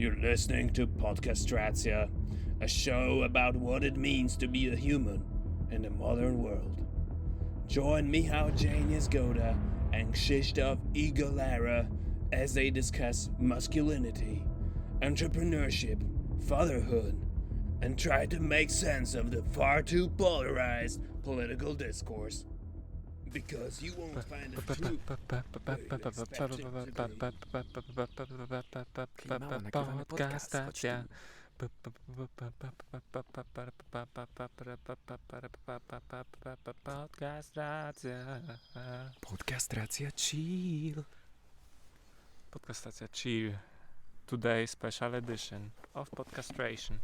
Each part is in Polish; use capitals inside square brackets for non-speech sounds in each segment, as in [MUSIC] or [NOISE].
You're listening to Podcastratia, a show about what it means to be a human in the modern world. Join Michał Janius Goda and Krzysztof Igolera as they discuss masculinity, entrepreneurship, fatherhood, and try to make sense of the far too polarized political discourse. Because you won't find the truth. Klimała, nagrywamy podcast, Podcastacja. Podcastacja. Podcastracja chill. Podcastacja chill. Today special edition of podcastration.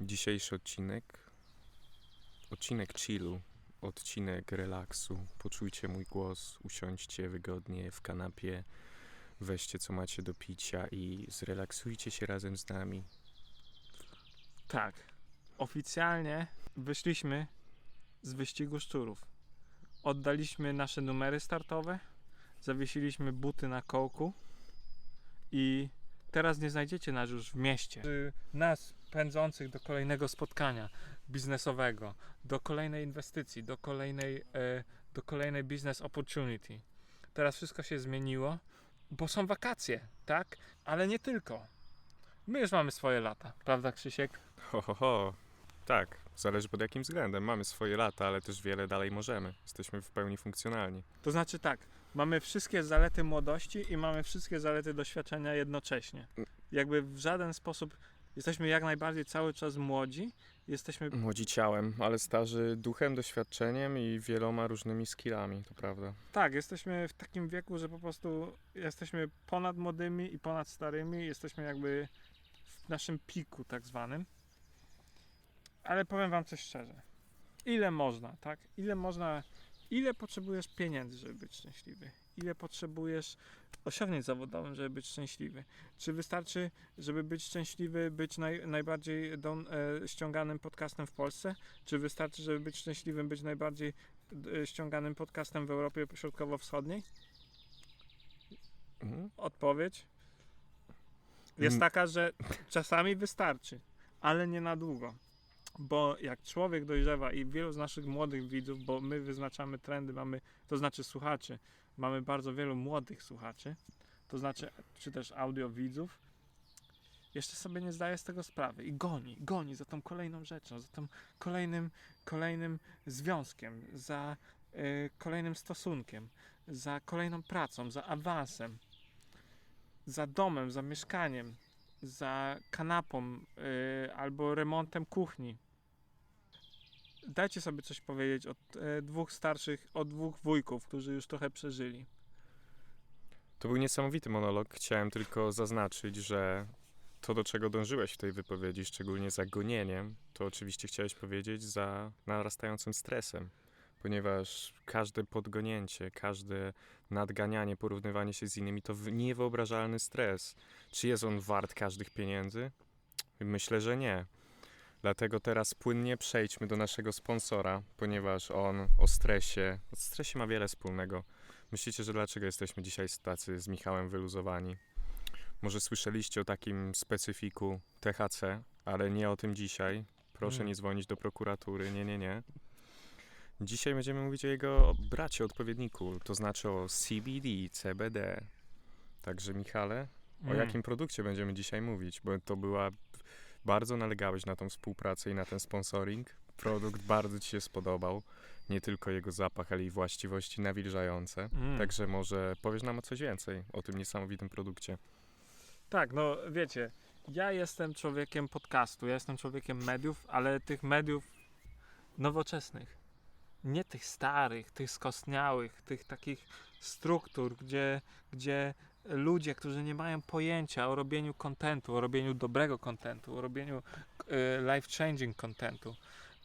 Dzisiejszy odcinek. Odcinek chillu. Odcinek relaksu. Poczujcie mój głos, usiądźcie wygodnie w kanapie, weźcie co macie do picia i zrelaksujcie się razem z nami. Tak. Oficjalnie wyszliśmy z wyścigu szczurów. Oddaliśmy nasze numery startowe, zawiesiliśmy buty na kołku i teraz nie znajdziecie nas już w mieście. Nas pędzących do kolejnego spotkania biznesowego, do kolejnej inwestycji, do kolejnej, e, do kolejnej business opportunity. Teraz wszystko się zmieniło, bo są wakacje, tak? Ale nie tylko. My już mamy swoje lata, prawda Krzysiek? Ho, ho, ho. Tak, zależy pod jakim względem. Mamy swoje lata, ale też wiele dalej możemy. Jesteśmy w pełni funkcjonalni. To znaczy tak, mamy wszystkie zalety młodości i mamy wszystkie zalety doświadczenia jednocześnie. Jakby w żaden sposób jesteśmy jak najbardziej cały czas młodzi, jesteśmy Młodzi ciałem, ale starzy duchem, doświadczeniem i wieloma różnymi skillami, to prawda. tak, jesteśmy w takim wieku, że po prostu jesteśmy ponad młodymi i ponad starymi, jesteśmy jakby w naszym piku tak zwanym. Ale powiem wam coś szczerze. Ile można, tak? Ile można, ile potrzebujesz pieniędzy, żeby być szczęśliwy? Ile potrzebujesz osiągnięć zawodowych, żeby być szczęśliwy? Czy wystarczy, żeby być szczęśliwy, być naj, najbardziej don, e, ściąganym podcastem w Polsce? Czy wystarczy, żeby być szczęśliwym, być najbardziej e, ściąganym podcastem w Europie Środkowo-Wschodniej? Mhm. Odpowiedź jest Mm. taka, że czasami wystarczy, ale nie na długo. Bo jak człowiek dojrzewa i wielu z naszych młodych widzów, bo my wyznaczamy trendy, mamy, to znaczy słuchaczy, mamy bardzo wielu młodych słuchaczy, to znaczy, czy też audio widzów, jeszcze sobie nie zdaje z tego sprawy i goni, goni za tą kolejną rzeczą, za tym kolejnym, kolejnym związkiem, za y, kolejnym stosunkiem, za kolejną pracą, za awansem, za domem, za mieszkaniem, za kanapą y, albo remontem kuchni. Dajcie sobie coś powiedzieć od y, dwóch starszych, od dwóch wujków, którzy już trochę przeżyli. To był niesamowity monolog. Chciałem tylko zaznaczyć, że to, do czego dążyłeś w tej wypowiedzi, szczególnie za gonieniem, to oczywiście chciałeś powiedzieć za narastającym stresem, ponieważ każde podgonięcie, każde nadganianie, porównywanie się z innymi to niewyobrażalny stres. Czy jest on wart każdych pieniędzy? Myślę, że nie. Dlatego teraz płynnie przejdźmy do naszego sponsora, ponieważ on o stresie, o stresie ma wiele wspólnego. Myślicie, że dlaczego jesteśmy dzisiaj tacy z Michałem wyluzowani? Może słyszeliście o takim specyfiku THC, ale nie o tym dzisiaj. Proszę Mm. nie dzwonić do prokuratury, nie, nie, nie. Dzisiaj będziemy mówić o jego bracie odpowiedniku, to znaczy o CBD, CBD. Także Michale, o Mm. jakim produkcie będziemy dzisiaj mówić? Bo to była. Bardzo nalegałeś na tą współpracę i na ten sponsoring. Produkt bardzo Ci się spodobał. Nie tylko jego zapach, ale i właściwości nawilżające. Mm. Także może powiesz nam coś więcej o tym niesamowitym produkcie. Tak, no wiecie, ja jestem człowiekiem podcastu, ja jestem człowiekiem mediów, ale tych mediów nowoczesnych. Nie tych starych, tych skostniałych, tych takich struktur, gdzie, gdzie ludzie, którzy nie mają pojęcia o robieniu kontentu, o robieniu dobrego kontentu, o robieniu e, life-changing kontentu,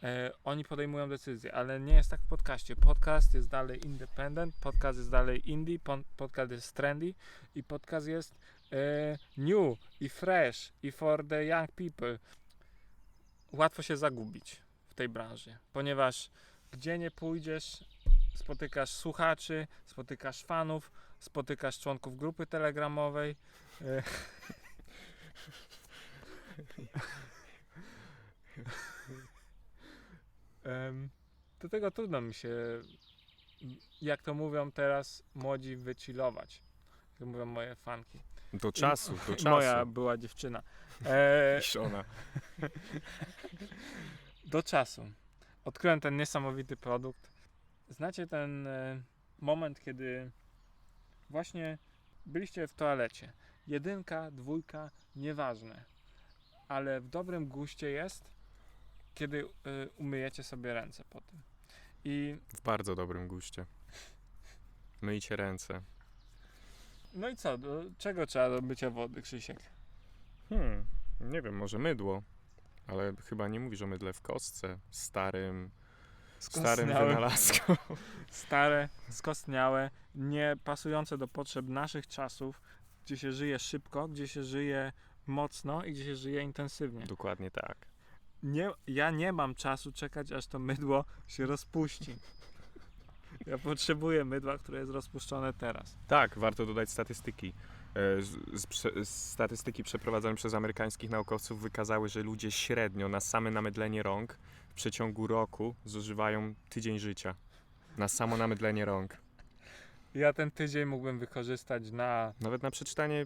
e, oni podejmują decyzje, ale nie jest tak w podcaście. Podcast jest dalej independent, podcast jest dalej indie, podcast jest trendy i podcast jest e, new i fresh i for the young people. Łatwo się zagubić w tej branży, ponieważ gdzie nie pójdziesz, spotykasz słuchaczy, spotykasz fanów, spotykasz członków grupy telegramowej. E, [LAUGHS] do tego trudno mi się, jak to mówią teraz młodzi, wychillować. Jak mówią moje fanki. Do czasu, do [LAUGHS] czasu. Moja była dziewczyna. E, [LAUGHS] do czasu. Odkryłem ten niesamowity produkt. Znacie ten e, moment, kiedy właśnie byliście w toalecie. Jedynka, dwójka, nieważne. Ale w dobrym guście jest, kiedy e, umyjecie sobie ręce po tym. I W bardzo dobrym guście. Myjcie ręce. no i co? Do czego trzeba do mycia wody, Krzysiek? Hmm, nie wiem, może mydło. Ale chyba nie mówisz o mydle w kostce. Starym, starym wynalazką. [LAUGHS] stare, skostniałe, nie pasujące do potrzeb naszych czasów, gdzie się żyje szybko, gdzie się żyje mocno i gdzie się żyje intensywnie. Dokładnie tak. Nie, ja nie mam czasu czekać, aż to mydło się rozpuści. Ja potrzebuję mydła, które jest rozpuszczone teraz. Tak, warto dodać statystyki. E, z, z, z statystyki przeprowadzone przez amerykańskich naukowców wykazały, że ludzie średnio na same namydlenie rąk przeciągu roku zużywają tydzień życia. Na samo namydlenie rąk. Ja ten tydzień mógłbym wykorzystać na. Nawet na przeczytanie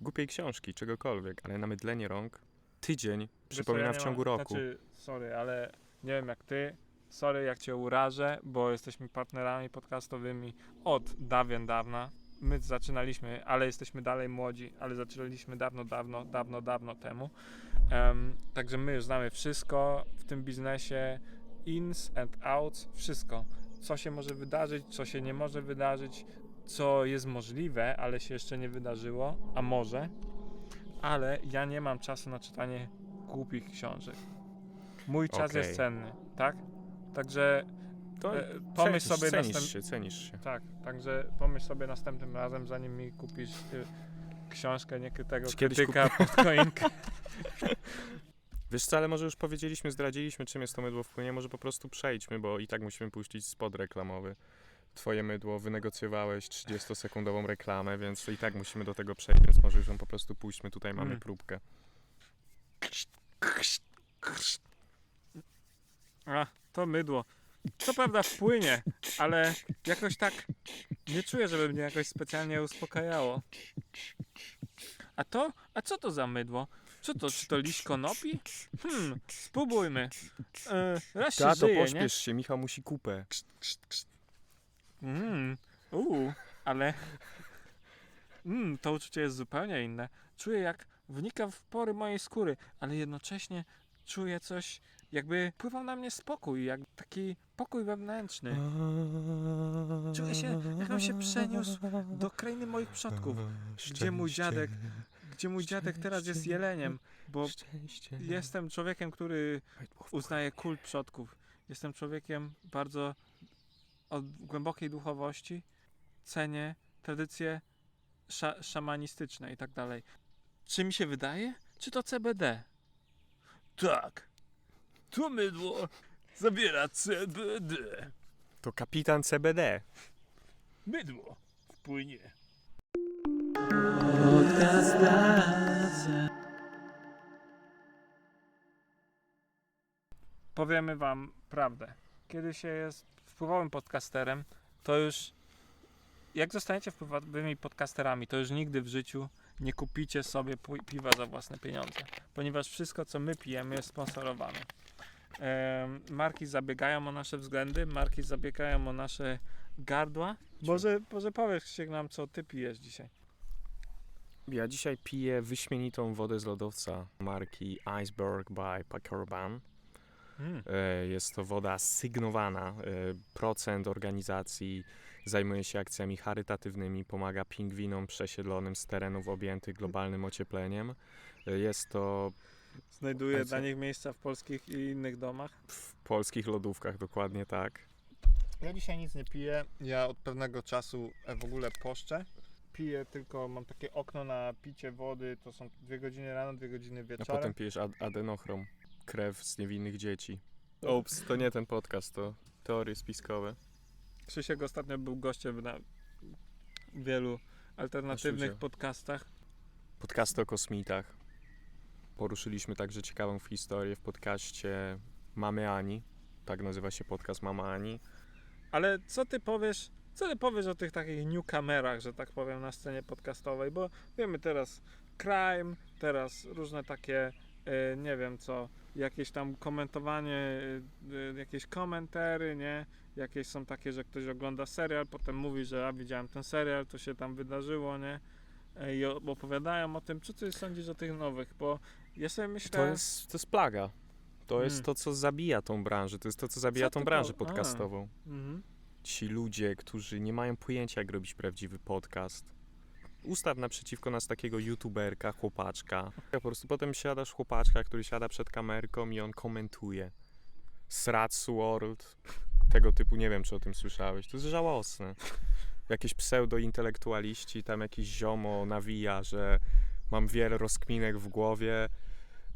głupiej książki, czegokolwiek, ale namydlenie rąk tydzień przypominam Wiesz co, w ja nie ciągu mam- roku. Znaczy, sorry, ale nie wiem jak ty. Sorry, jak cię urażę, bo jesteśmy partnerami podcastowymi od dawien dawna. My zaczynaliśmy, ale jesteśmy dalej młodzi, ale zaczynaliśmy dawno, dawno, dawno, dawno temu. Em, także my już znamy wszystko w tym biznesie, ins and outs, wszystko. Co się może wydarzyć, co się nie może wydarzyć, co jest możliwe, ale się jeszcze nie wydarzyło, a może. Ale ja nie mam czasu na czytanie głupich książek. Mój czas Okej. jest cenny, tak? Także To e, pomyśl cenisz, sobie cenisz następ- się, cenisz się. tak, także pomyśl sobie następnym razem, zanim mi kupisz y, książkę niekrytego Czy kiedyś krytyka pod choinkę. [LAUGHS] Wiesz co, ale może już powiedzieliśmy, zdradziliśmy, czym jest to mydło w płynie, może po prostu przejdźmy, bo i tak musimy puścić spot reklamowy. Twoje mydło, wynegocjowałeś 30-sekundową reklamę, więc i tak musimy do tego przejść, więc może już ją po prostu puśćmy, tutaj mamy Mm. próbkę. A, to mydło. Co prawda wpłynie, ale jakoś tak nie czuję, żeby mnie jakoś specjalnie uspokajało. A to? A co to za mydło? Co to? Czy to liść konopi? Hmm, spróbujmy. E, raz się Tato, żyje, nie? pośpiesz się, Michał musi kupę. Mm, uu, ale mm, to uczucie jest zupełnie inne. Czuję jak wnika w pory mojej skóry, ale jednocześnie czuję coś, jakby pływał na mnie spokój, jak taki pokój wewnętrzny. Czuję się, jakbym się przeniósł do krainy moich przodków, gdzie mój dziadek, gdzie mój dziadek teraz jest jeleniem, bo jestem człowiekiem, który uznaje kult przodków. Jestem człowiekiem bardzo o głębokiej duchowości, cenię tradycje sza szamanistyczne i tak dalej. Czy mi się wydaje? Czy to CBD? Tak. To mydło zawiera CBD. To kapitan CBD. Mydło wpłynie. Powiemy wam prawdę. Kiedy się jest wpływowym podcasterem, to już jak zostaniecie wpływowymi podcasterami, to już nigdy w życiu nie kupicie sobie pi- piwa za własne pieniądze, ponieważ wszystko, co my pijemy, jest sponsorowane. Marki zabiegają o nasze względy, marki zabiegają o nasze gardła. Może, może powiesz się nam, co ty pijesz dzisiaj. Ja dzisiaj piję wyśmienitą wodę z lodowca marki Iceberg by Pacorban. Mm. E, Jest to woda sygnowana. E, Procent organizacji zajmuje się akcjami charytatywnymi, pomaga pingwinom przesiedlonym z terenów objętych globalnym ociepleniem. Jest to co? dla nich miejsca w polskich i innych domach. w polskich lodówkach, dokładnie tak. Ja dzisiaj nic nie piję. Ja od pewnego czasu e, w ogóle poszczę. Piję tylko, mam takie okno na picie wody, to są dwie godziny rano, dwie godziny A wieczorem. potem pijesz ad- adenochrom, krew z niewinnych dzieci. Ups, to nie ten podcast, to teorie spiskowe. Krzysiek ostatnio był gościem na wielu alternatywnych podcastach. Podcasty o kosmitach. Poruszyliśmy także ciekawą historię w podcaście Mamy Ani. Tak nazywa się podcast Mama Ani. Ale co ty powiesz, co ty powiesz o tych takich newcomerach, że tak powiem, na scenie podcastowej? Bo wiemy teraz crime, teraz różne takie, e, nie wiem co, jakieś tam komentowanie, e, e, jakieś komentary, nie? Jakieś są takie, że ktoś ogląda serial, potem mówi, że a widziałem ten serial, to się tam wydarzyło, nie? E, I opowiadają o tym, co ty sądzisz o tych nowych, bo ja sobie myślę... To jest, to jest plaga. To jest Mm. to, co zabija tą branżę. To jest to, co zabija Co tą branżę podcastową. Mhm. Ci ludzie, którzy nie mają pojęcia, jak robić prawdziwy podcast. Ustaw naprzeciwko nas takiego youtuberka, chłopaczka. Po prostu potem siadasz chłopaczka, który siada przed kamerką i on komentuje. Srats World. Tego typu, nie wiem, czy o tym słyszałeś. To jest żałosne. Jakieś pseudo-intelektualiści, tam jakiś ziomo nawija, że mam wiele rozkminek w głowie,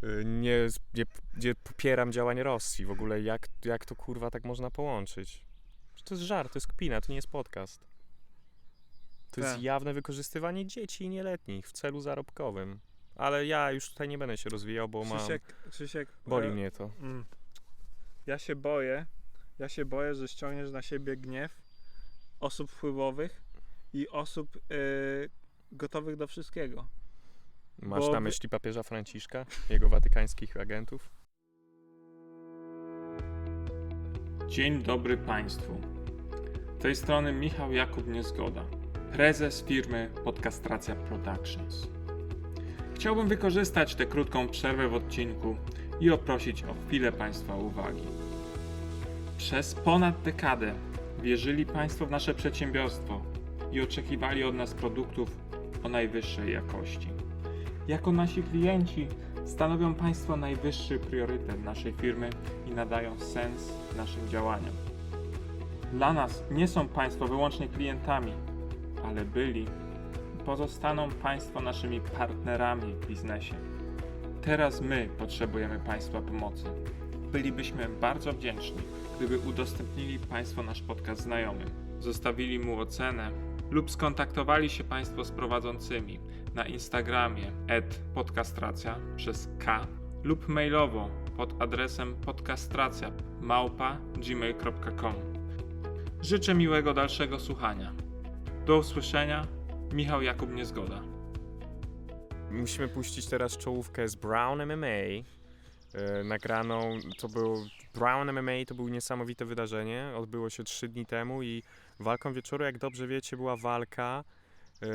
y, nie, nie, nie popieram działań Rosji. W ogóle jak, jak to kurwa tak można połączyć? To jest żart, to jest kpina, to nie jest podcast. To jest Tak. jawne wykorzystywanie dzieci i nieletnich w celu zarobkowym. Ale ja już tutaj nie będę się rozwijał, bo mam... Krzysiek, Krzysiek, Boli e, mnie to. Mm. Ja się boję, ja się boję, że ściągniesz na siebie gniew osób wpływowych i osób y, gotowych do wszystkiego. Masz bo na myśli papieża Franciszka, jego watykańskich agentów? Dzień dobry Państwu. Z tej strony Michał Jakub Niezgoda, prezes firmy Podcastracja Productions. Chciałbym wykorzystać tę krótką przerwę w odcinku i oprosić o chwilę Państwa uwagi. Przez ponad dekadę wierzyli Państwo w nasze przedsiębiorstwo i oczekiwali od nas produktów o najwyższej jakości. Jako nasi klienci stanowią Państwo najwyższy priorytet naszej firmy i nadają sens naszym działaniom. Dla nas nie są Państwo wyłącznie klientami, ale byli pozostaną Państwo naszymi partnerami w biznesie. Teraz my potrzebujemy Państwa pomocy. Bylibyśmy bardzo wdzięczni, gdyby udostępnili Państwo nasz podcast znajomym, zostawili mu ocenę lub skontaktowali się Państwo z prowadzącymi na Instagramie podcastracja przez K lub mailowo pod adresem podcastracja małpa gmail.com. Życzę miłego dalszego słuchania. Do usłyszenia. Michał Jakub Niezgoda. Musimy puścić teraz czołówkę z Brown MMA. e, nagraną, to był Brown MMA, to było niesamowite wydarzenie. Odbyło się trzy dni temu i walką wieczoru, jak dobrze wiecie, była walka e,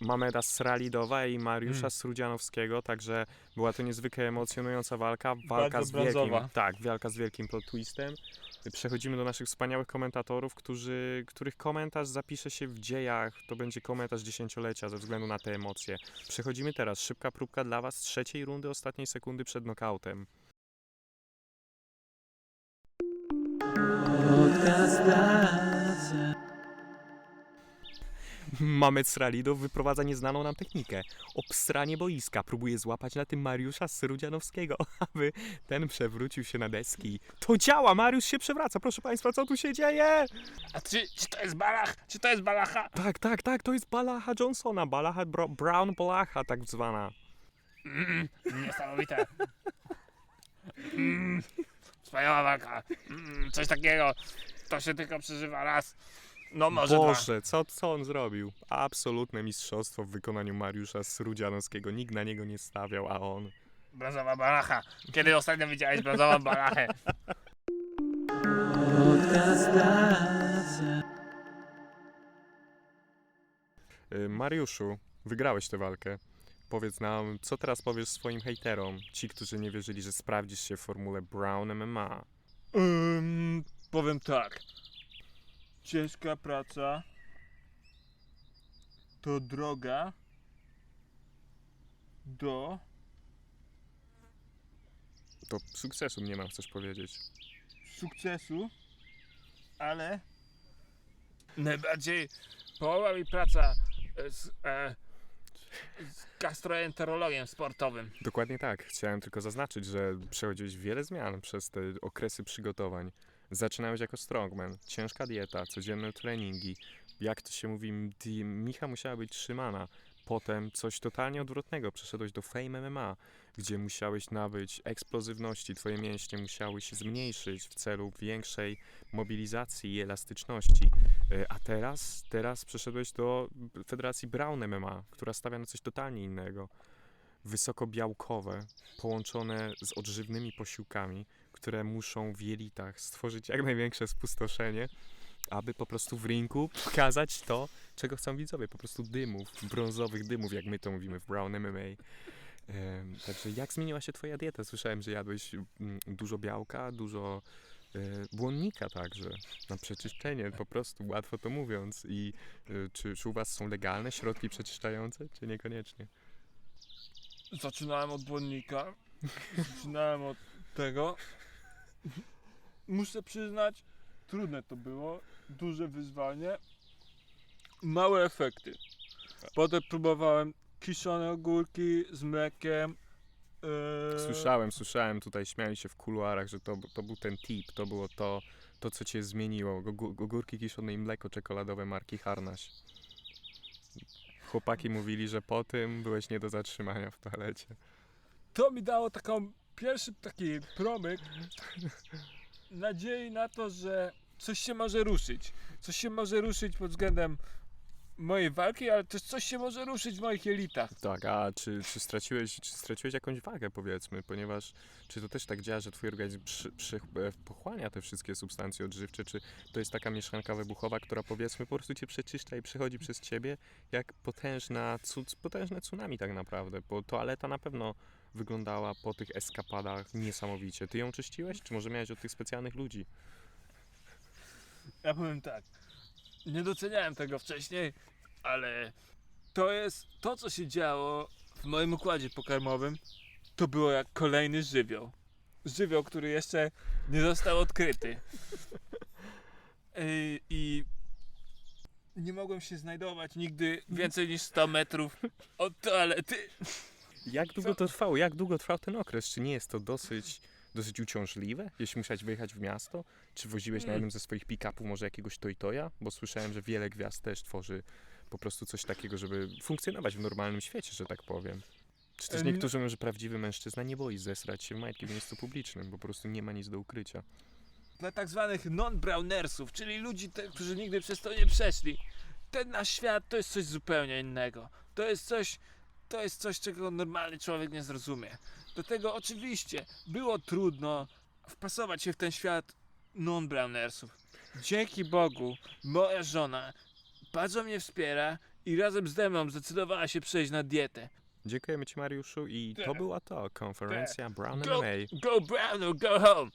Mameda Sralidowa i Mariusza Mm. Srudzianowskiego, także była to niezwykle emocjonująca walka. Walka Bardzo z wielkim, brązowa. tak, walka z wielkim plot twistem. Przechodzimy do naszych wspaniałych komentatorów, którzy, których komentarz zapisze się w dziejach. To będzie komentarz dziesięciolecia ze względu na te emocje. Przechodzimy teraz. Szybka próbka dla Was trzeciej rundy, ostatniej sekundy przed nokautem. Mamet Sralidow wyprowadza nieznaną nam technikę. Obsranie boiska. Próbuje złapać na tym Mariusza Srudzianowskiego, [LAUGHS] aby ten przewrócił się na deski. To działa! Mariusz się przewraca. Proszę Państwa, co tu się dzieje? A czy, czy to jest balach? Czy to jest balacha? Tak, tak, tak, to jest Balacha Johnsona. Balacha, bro, Brown Balacha, tak zwana. Mm, niesamowite. Mm, wspaniała walka. Mm, coś takiego. To się tylko przeżywa raz. No może dwa. Boże, co, co on zrobił? Absolutne mistrzostwo w wykonaniu Mariusza Srudzianowskiego. Nikt na niego nie stawiał, a on... Brązowa balacha. Kiedy ostatnio widziałeś brązową balachę? Y, Mariuszu, wygrałeś tę walkę. Powiedz nam, co teraz powiesz swoim hejterom, ci, którzy nie wierzyli, że sprawdzisz się w formule Brown MMA. Ym, powiem tak. Ciężka praca to droga do To sukcesu mnie mam, chcesz powiedzieć. sukcesu, ale Najbardziej połowa mi praca z, e, z gastroenterologiem sportowym. Dokładnie tak. Chciałem tylko zaznaczyć, że przechodziłeś wiele zmian przez te okresy przygotowań. Zaczynałeś jako strongman, ciężka dieta, codzienne treningi. Jak to się mówi, micha musiała być trzymana. potem coś totalnie odwrotnego. Przeszedłeś do Fame MMA, gdzie musiałeś nabyć eksplozywności, twoje mięśnie musiały się zmniejszyć w celu większej mobilizacji i elastyczności. E, A teraz, teraz przeszedłeś do Federacji Brown MMA, która stawia na coś totalnie innego. Wysokobiałkowe, połączone z odżywnymi posiłkami, które muszą w jelitach stworzyć jak największe spustoszenie, aby po prostu w ringu pokazać to, czego chcą widzowie, po prostu dymów, brązowych dymów, jak my to mówimy w Brown MMA. Em, Także jak zmieniła się twoja dieta? Słyszałem, że jadłeś mm, dużo białka, dużo e, błonnika także, na przeczyszczenie, po prostu, łatwo to mówiąc. I e, czy, czy u was są legalne środki przeczyszczające, czy niekoniecznie? Zaczynałem od błonnika. Zaczynałem od tego. Muszę przyznać, trudne to było. Duże wyzwanie. Małe efekty. Potem próbowałem kiszone ogórki z mlekiem. Eee, Słyszałem, słyszałem, tutaj śmiali się w kuluarach, że to, to był ten tip, to było to, to co cię zmieniło. Ogó- Ogórki kiszone i mleko czekoladowe marki Harnaś. Chłopaki mówili, że po tym byłeś nie do zatrzymania w toalecie. To mi dało taką pierwszy taki promyk nadziei na to, że coś się może ruszyć. Coś się może ruszyć pod względem mojej walki, ale też coś się może ruszyć w moich jelitach. Tak, a czy, czy, straciłeś, czy straciłeś jakąś wagę, powiedzmy, ponieważ czy to też tak działa, że twój organizm przy, przy, e, pochłania te wszystkie substancje odżywcze, czy to jest taka mieszanka wybuchowa, która powiedzmy po prostu cię przeczyszcza i przechodzi przez ciebie jak potężna, cu- potężne tsunami tak naprawdę, bo toaleta na pewno wyglądała po tych eskapadach niesamowicie. Ty ją czyściłeś, czy może miałeś od tych specjalnych ludzi? Ja powiem tak, nie doceniałem tego wcześniej, ale to jest to, co się działo w moim układzie pokarmowym, to było jak kolejny żywioł. Żywioł, który jeszcze nie został odkryty. Ej, I nie mogłem się znajdować nigdy więcej niż 100 metrów od toalety. Jak długo to trwało? Jak długo trwał ten okres? Czy nie jest to dosyć, dosyć uciążliwe, jeśli musiałeś wyjechać w miasto? Czy woziłeś na Mm. jednym ze swoich pick-upów może jakiegoś Toytoya? Bo słyszałem, że wiele gwiazd też tworzy po prostu coś takiego, żeby funkcjonować w normalnym świecie, że tak powiem. Czy też niektórzy mówią, że prawdziwy mężczyzna nie boi zesrać się w majtki w miejscu publicznym, bo po prostu nie ma nic do ukrycia. Dla tak zwanych non-brownersów, czyli ludzi, te, którzy nigdy przez to nie przeszli. Ten nasz świat to jest coś zupełnie innego. To jest coś, to jest coś, czego normalny człowiek nie zrozumie. Do tego oczywiście było trudno wpasować się w ten świat non-brownersów. Dzięki Bogu, moja żona bardzo mnie wspiera i razem ze mną zdecydowała się przejść na dietę. Dziękujemy Ci, Mariuszu, i to była to konferencja Brown Go, MMA. go brown or go home.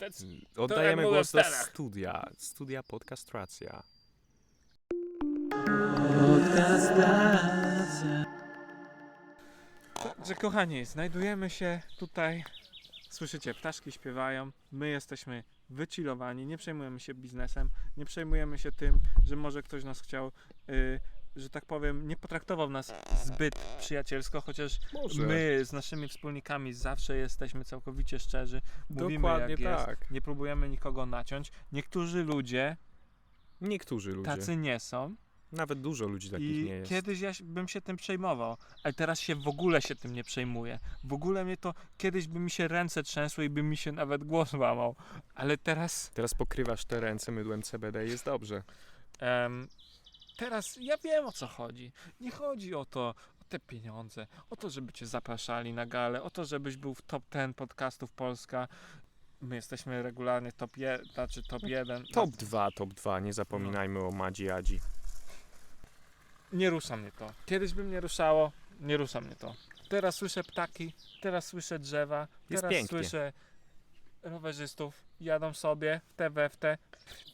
That's Oddajemy mówią w głos do studia, studia podcastracja. Że kochani, znajdujemy się tutaj. Słyszycie, ptaszki śpiewają. My jesteśmy wychillowani, nie przejmujemy się biznesem, nie przejmujemy się tym, że może ktoś nas chciał, y, że tak powiem, nie potraktował nas zbyt przyjacielsko, chociaż Może. my z naszymi wspólnikami zawsze jesteśmy całkowicie szczerzy. Mówimy Dokładnie jak jest, tak. nie próbujemy nikogo naciąć. Niektórzy ludzie Niektórzy ludzie. tacy nie są. Nawet dużo ludzi takich I nie jest. kiedyś ja bym się tym przejmował, ale teraz się w ogóle się tym nie przejmuję. W ogóle mnie to kiedyś by mi się ręce trzęsły i by mi się nawet głos łamał, ale teraz Teraz pokrywasz te ręce mydłem CBD i jest dobrze. em, teraz ja wiem o co chodzi. Nie chodzi o to, o te pieniądze, o to, żeby cię zapraszali na galę, o to, żebyś był w top 10 podcastów Polska. My jesteśmy regularnie top 1, znaczy top 1. Top 2, top 2, nie zapominajmy o Madzi Adzi. Nie rusza mnie to. Kiedyś by mnie ruszało, nie rusza mnie to. Teraz słyszę ptaki, teraz słyszę drzewa, Jest teraz pięknie. słyszę rowerzystów, jadą sobie w te we w te.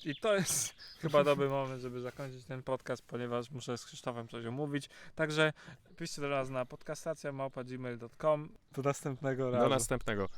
I to jest [LAUGHS] chyba dobry moment, żeby zakończyć ten podcast, ponieważ muszę z Krzysztofem coś omówić. Także piszcie do nas na podcastacja.gmail.com Do następnego razu. Do następnego.